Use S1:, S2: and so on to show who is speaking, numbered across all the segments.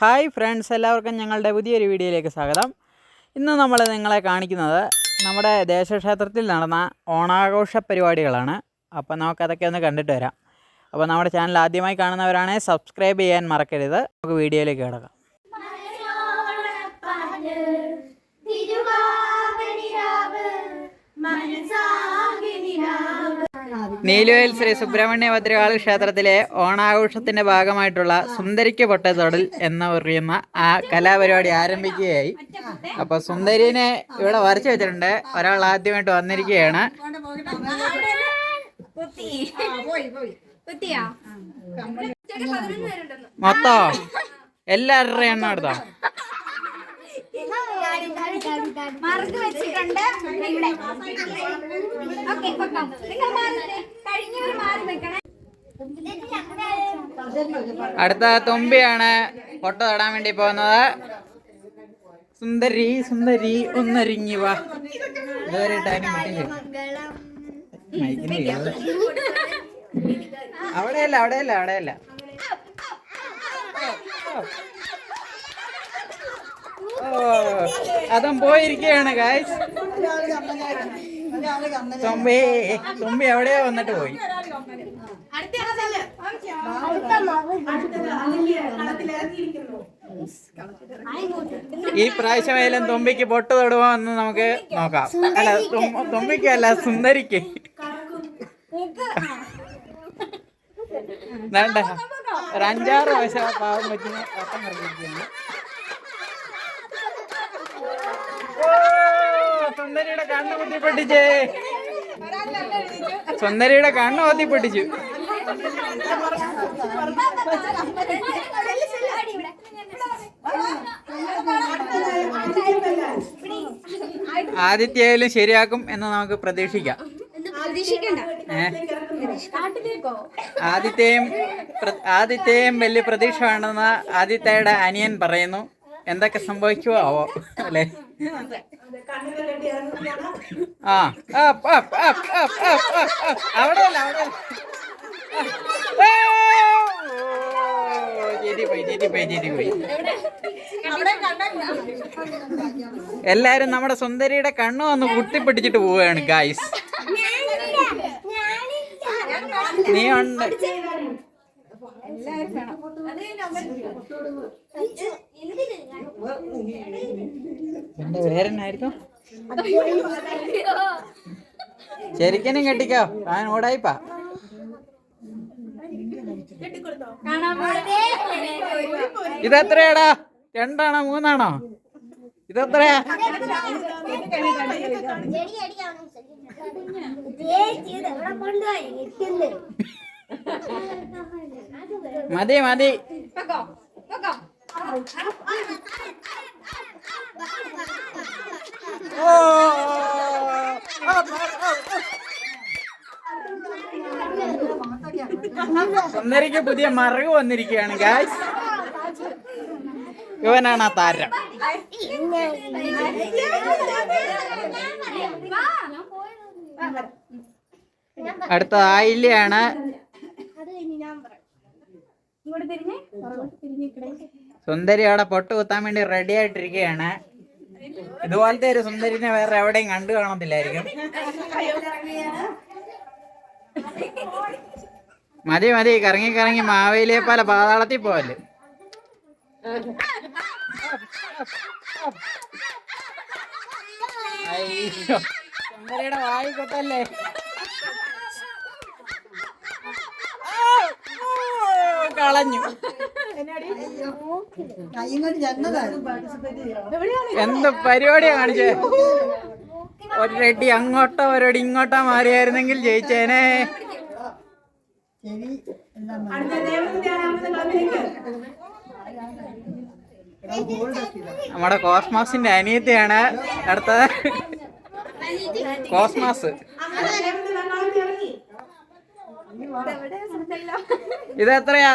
S1: Hi friends എല്ലാവർക്കും ഞങ്ങളുടെ പുതിയൊരു വീഡിയോയിലേക്ക് സ്വാഗതം. ഇന്ന് നമ്മൾ നിങ്ങളെ കാണിക്കുന്നത് നമ്മുടെ ദേശക്ഷേത്രത്തിൽ നടന്ന ഓണാഘോഷ പരിപാടികളാണ്. അപ്പോൾ നമുക്കതൊക്കെ ഒന്ന് കണ്ടിട്ട് വരാം. അപ്പോൾ നമ്മുടെ ചാനൽ ആദ്യമായി കാണുന്നവരാണെങ്കിൽ സബ്സ്ക്രൈബ് ചെയ്യാൻ മറക്കരുത്. നമുക്ക് വീഡിയോയിലേക്ക് കിടക്കാം. നീലുവയൽ ശ്രീ സുബ്രഹ്മണ്യ ഭദ്രകാളി ക്ഷേത്രത്തിലെ ഓണാഘോഷത്തിന്റെ ഭാഗമായിട്ടുള്ള സുന്ദരിക്ക് പൊട്ടത്തൊടൽ എന്ന് പറയുന്ന ആ കലാപരിപാടി ആരംഭിക്കുകയായി. അപ്പൊ സുന്ദരിനെ ഇവിടെ വരച്ചു വെച്ചിട്ടുണ്ട്. ഒരാൾ ആദ്യമായിട്ട് വന്നിരിക്കുകയാണ്. മൊത്തം എല്ലാവരുടെയും എണ്ണം എടുത്തോ?
S2: മറന്നു വെച്ചിട്ടുണ്ട് ഇവിടെ ഓക്കെ നിങ്ങൾ മാറി കഴിഞ്ഞവർ മാറി വെക്കണേ
S1: അടുത്ത തുമ്പിയാണ് ഫോട്ടോ തൊടാൻ വേണ്ടി പോകുന്നത് സുന്ദരി സുന്ദരി ഒന്നരിങ്ങി വാ ഇതുവരെ. അവിടെയല്ല അവിടെയല്ല അവിടെയല്ല അതും പോയിരിക്കുകയാണ് ഗായ്സ് തുമ്പി തുമ്പി എവിടെയോ വന്നിട്ട് പോയി. ഈ പ്രാവശ്യമായാലും തുമ്പിക്ക് പൊട്ട് തൊടുമോ എന്ന് നമുക്ക് നോക്കാം. അല്ല തുമ്പ- തുമ്പിക്കല്ല സുന്ദരിക്ക്. വേണ്ട. ഒരു അഞ്ചാറ് വയസ്സാ പാവം പറ്റുന്ന ഓട്ടം കളിക്കുന്നു സുന്ദരിയുടെ കണ്ണ് കുത്തി പൊട്ടിച്ചേ സുന്ദരിയുടെ കണ്ണ് കുത്തി പൊട്ടിച്ചു ആദിത്യായാലും ശരിയാക്കും എന്ന് നമുക്ക് പ്രതീക്ഷിക്കാം? ആദിത്യയും ആദിത്യയും വലിയ പ്രതീക്ഷ വേണമെന്ന് ആദിത്യയുടെ അനിയൻ പറയുന്നു. എന്തൊക്കെ സംഭവിക്കുമോ ആവോ അല്ലേ? ആ അവിടെ എല്ലാരും നമ്മുടെ സുന്ദരിയുടെ കണ്ണു വന്ന് കുത്തിപ്പിടിച്ചിട്ട് പോവുകയാണ് ഗായ്സ് നീ ഉണ്ട്. എന്റെ പേരെന്നായിരിക്കും ശരിക്കും കെട്ടിക്കോ. ഞാൻ ഓടായിപ്പാ. ഇതെത്രയാടാ? രണ്ടാണോ മൂന്നാണോ? ഇതെത്രയാ? മതി മതി. സുന്ദരിക്ക് പുതിയ മറവ് വന്നിരിക്കുകയാണ് ഗായ്സ് ഇവനാണ് ആ താരം. അടുത്ത ആയില്യാണ് സുന്ദരി അവിടെ പൊട്ട് കുത്താൻ വേണ്ടി റെഡി ആയിട്ടിരിക്കുകയാണ്. ഇതുപോലത്തെ ഒരു സുന്ദരിനെ വേറെ എവിടെയും കണ്ടു കാണത്തില്ലായിരിക്കും. മതി മതി കറങ്ങി കറങ്ങി മാവേലിയെ പോലെ പാതാളത്തിൽ പോവല്ലേ സുന്ദരിയുടെ വായി കൊട്ടല്ലേ കളഞ്ഞു. എന്ത് പരിപാടിയാ കാണിച്ചേ? ഒരടി അങ്ങോട്ടോ ഒരടി ഇങ്ങോട്ടോ മാറിയായിരുന്നെങ്കിൽ ജയിച്ചേനെ. നമ്മുടെ കോസ്മാസിന്റെ അനിയത്തിയാണ് അടുത്തത്. കോസ്മാസ്. ഇത് എത്രയാ?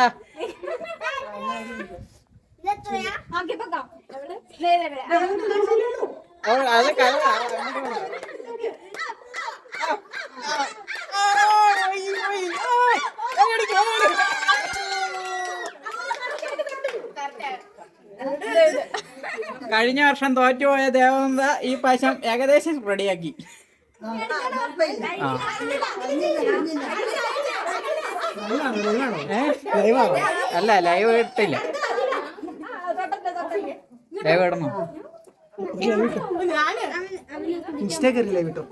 S1: കഴിഞ്ഞ വർഷം തോറ്റുപോയ ദേവന്ത ഈ പശം ഏകദേശം റെഡിയാക്കി ആ? അല്ല ലൈവ് ഇട്ടില്ല ലൈവ് ഇടണോ
S3: ഇൻസ്റ്റേ കയറിയില്ലേ വിട്ടു?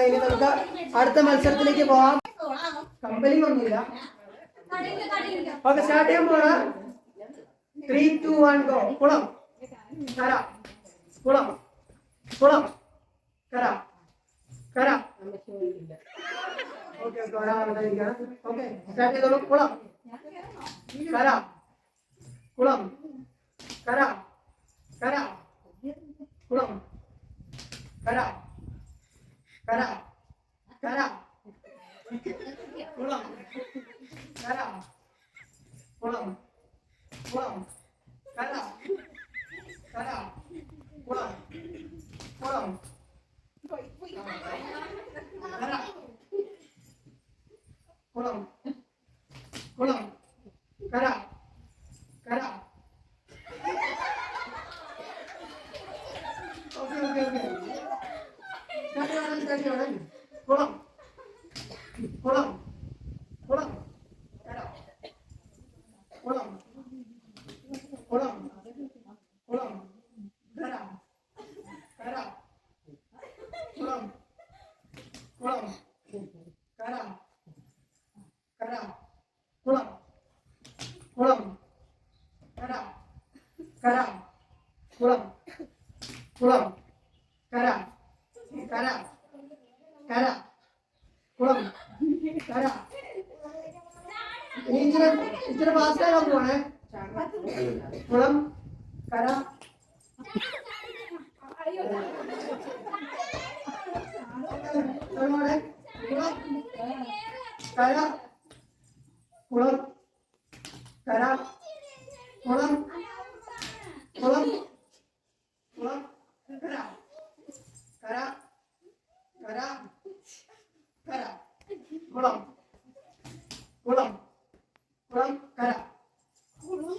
S3: ഇനി നമുക്ക് അടുത്ത മത്സരത്തിലേക്ക് പോവാം കമ്പലിംഗ് ഒന്നുമില്ല ഓക്കെ സ്റ്റാർട്ട് ചെയ്യാൻ പോണ ത്രീ ടു വൺ ഗോ കുളം കര കുളം കുളം കര കര ഓക്കെ ഓക്കെ ഒരാളാണ് ഓക്കെ സ്റ്റാർട്ട് ചെയ്തോളൂ കുളം കര കുളം കര കര കുളം കര കര കര കുളം കര കുളം കുളം കര കര കുളം കുളം കര കുളം കുളം കര കര ഓക്കെ ഓക്കെ ഓക്കെ സ്റ്റാർട്ട് ചെയ്യണം സ്റ്റാർട്ട് ചെയ്യണം കുളം കുളം കുളം കര കുളം കുളം കുളം കര കര കുളം കുളം കര കര കുളം കുളം കര കര കുളം കുളം കര കര കര കുളം കര ഇച്ചിരി ഇച്ചിരി ഫാസ്റ്റ് ആകാൻ പോവാണേ കുളം കര കര കുളം കര കുളം കുളം കര കര കര കര കുളം കുളം കുളം കര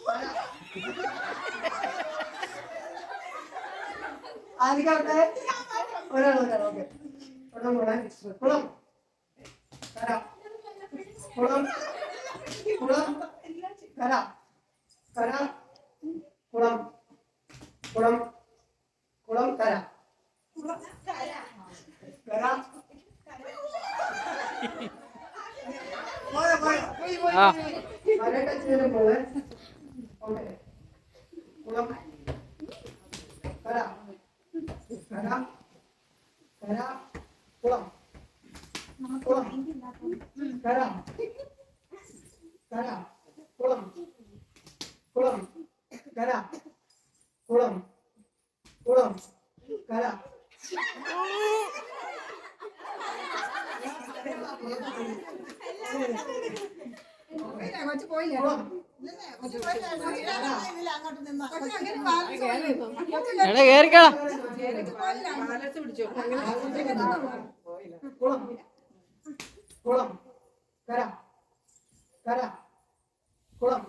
S3: കര ആയിരിക്കട്ടെ ഒരാൾ ഒരാൾ ഓക്കെ കുളം കുളം കുളം കര കുളം കുളം കര കര കുളം കുളം കുളം കര കര പോയോ പോയോ പോയി പോയി
S1: ആ.
S3: കരയുടെ ചേരും പോലെ ഓക്കെ കുളം കര കര കര കുളം കുളം കര കര കുളം കുളം. കര കുളം. കുളം. കര കുളം
S1: എടാ കേറിക്കടാ
S3: കുളം. കുളം. കര കര കുളം.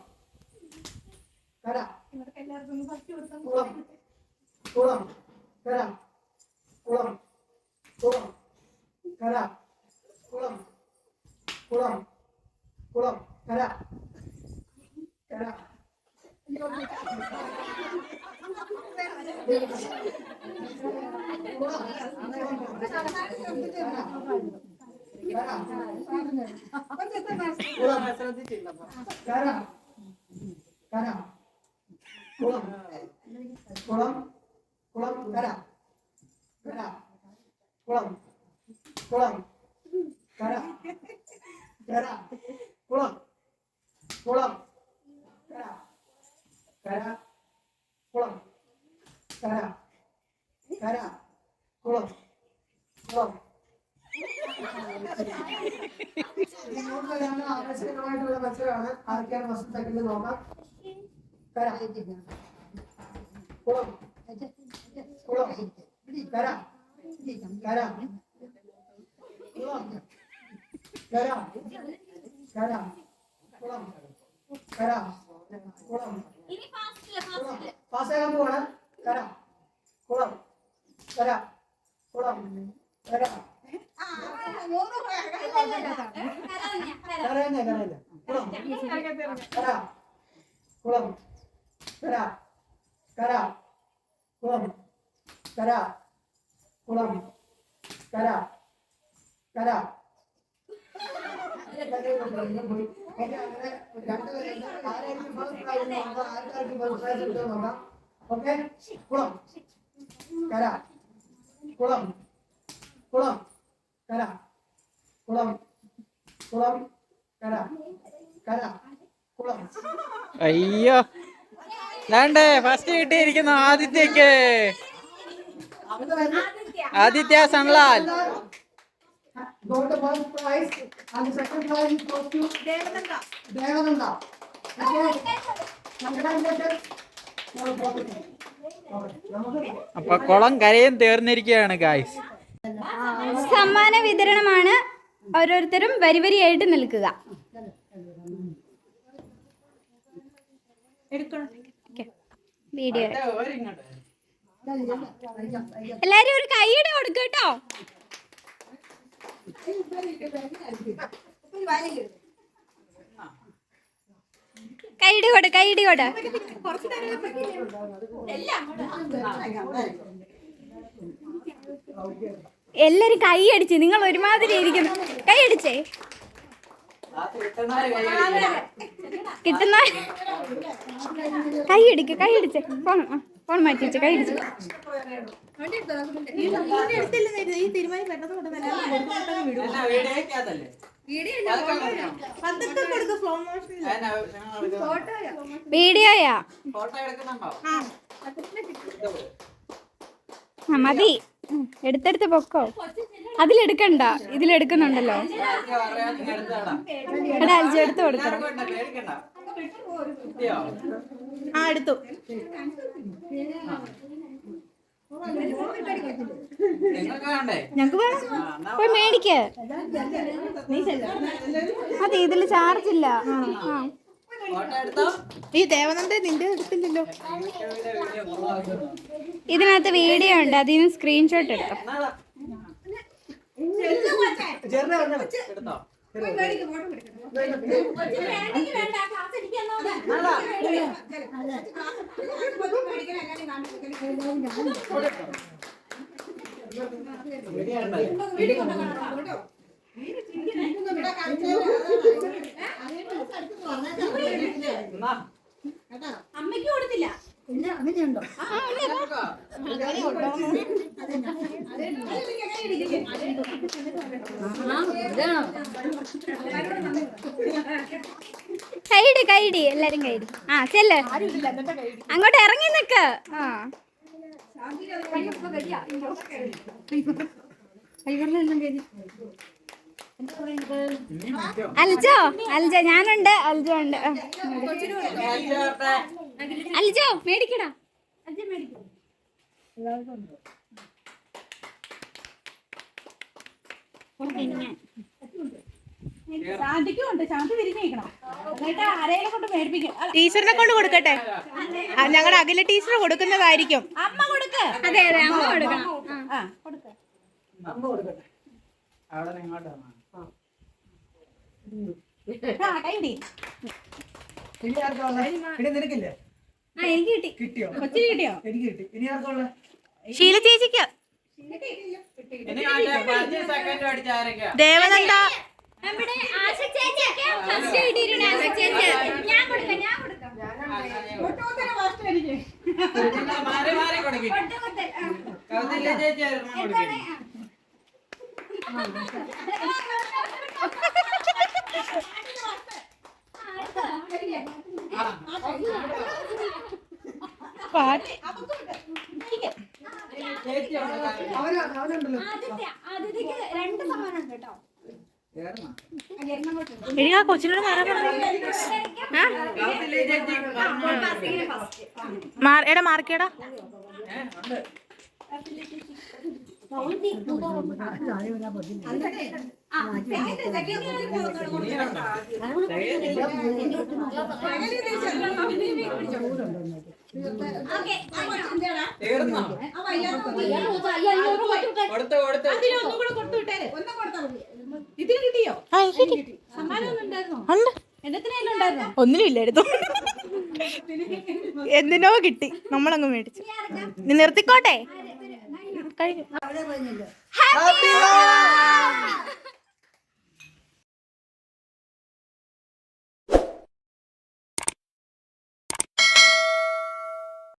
S3: കര കുളം കുളം കര കുളം. കുളം. കുളം. കര കര കുളം. കുളം. കര കര കുളം. കുളം. കര കര കുളം. കര കര കുളം. കുളം. ആകർഷകമായിട്ടുള്ള മത്സരമാണ്. ആർക്കാണ് വസ്തു തക്കുന്നത് നോക്കാം? കര കുളം കുളം കര കര കുളം കര കര കുളം കര കുളം ഫാസ്റ്റാകാൻ പോവാണ് കര കുളം കര കുളം കര കര തന്നെ കര തന്നെ കുളം കര കുളം കര കര കുളം കര കുളം കര കര ഓക്കെ കുളം കര കുളം കുളം കര കുളം കുളം കര കര കുളം
S1: അയ്യോ രണ്ടേ ഫസ്റ്റ് കിട്ടിയിരിക്കുന്നു ആദിത്യക്ക്. ആദിത്യ സൺലാൽ. അപ്പൊ കുളം കരയും തീർന്നിരിക്കുകയാണ് ഗായ്സ്
S2: സമ്മാന വിതരണമാണ് ഓരോരുത്തരും വരി വരിയായിട്ട് നിൽക്കുക. എടുക്കണം. വീഡിയോ എല്ലാരും ഒരു കൈയുടെ കൊടുക്കട്ടോ കൈയുടെ കൊട് കൈയുടെ കൊട്. എല്ലാരും കൈ അടിച്ച് നിങ്ങൾ ഒരുമാതിരി ഇരിക്കുന്നു. കൈ അടിച്ചേ കിട്ടുന്ന കൈ അടിക്ക് കൈ അടിച്ച് ഫോൺ ഫോൺ മാറ്റി കൈ അടിച്ച് വീഡിയോയാ? മതി. എടുത്തെടുത്ത് പൊക്കോ? അതിലെടുക്കണ്ട. ഇതിലെടുക്കുന്നുണ്ടല്ലോ. എടുത്ത് കൊടുക്കണം.
S4: ആ എടുത്തു.
S2: ഞങ്ങക്ക് വേണം പോയി മേടിക്ക്. മതി ഇതിൽ ചാർജ് ഇല്ല. ആ.
S4: ഈ ദേവനന്ദ നിന്റെ എടുത്തില്ലല്ലോ
S2: ഇതിനകത്ത് വീഡിയോ ഉണ്ട് അതിൽ നിന്ന് സ്ക്രീൻഷോട്ട് എടുക്കാം.
S1: എന്നാ
S2: അമ്മയ്ക്ക് കൊടുത്തില്ല കൈയിട് കൈയിട് എല്ലാരും കൈയിട്. ആ ചെല്ല്. അങ്ങോട്ട് ഇറങ്ങി നിക്ക്. ആ. അൽജോ അൽജോ ഞാനുണ്ട്. അൽജോ ഉണ്ട്. അൽജോ മേടിക്കടാ.
S4: ടീച്ചറിനെ കൊണ്ട് കൊടുക്കട്ടെ? ഞങ്ങളുടെ അഖില ടീച്ചർ കൊടുക്കുന്നതായിരിക്കും. അമ്മ കൊടുക്ക.
S2: അതെ അതെ അമ്മ കൊടുക്കണം. ആ.
S4: ആ കൊടുക്ക.
S3: അമ്മ കൊടുക്കട്ടെ.
S1: അവിടെ ഇങ്ങോട്ട്
S4: കൈടി
S3: ഇനി ആർക്കാ ഇനി നിനക്കില്ലേ?
S2: ആ എനിക്ക് കിട്ടി.
S3: കിട്ടിയോ?
S4: കൊച്ചിന് കിട്ടിയോ?
S3: എനിക്ക് കിട്ടി. ഇനി ആർക്കുള്ള
S4: ശീല ചേച്ചിക്ക്. ദേവനന്ദ.
S2: നമ്മുടെ ആശ ചേച്ചിയൊക്കെ ഫസ്റ്റ് കിട്ടിയിട്ടുണ്ട് ആശ ചേച്ചി. ഞാൻ കൊടുക്കാം ഞാൻ കൊടുക്കാം.
S1: ചേച്ചി
S4: പാട്ട്
S2: രണ്ട് സമ്മാനം ഉണ്ട് കേട്ടോ
S1: കേറണോ?
S4: എഴുതാ കൊച്ചിനോട് മാറാൻ എടാ മാർക്കേടാ
S1: ഏ,
S4: ഒന്നിനും ഇല്ലായിരുന്നു എന്തിനോ കിട്ടി. നമ്മളങ്ങ് മേടിച്ചു. നീ നിർത്തിക്കോട്ടെ? കഴിഞ്ഞു.
S1: ഹാപ്പി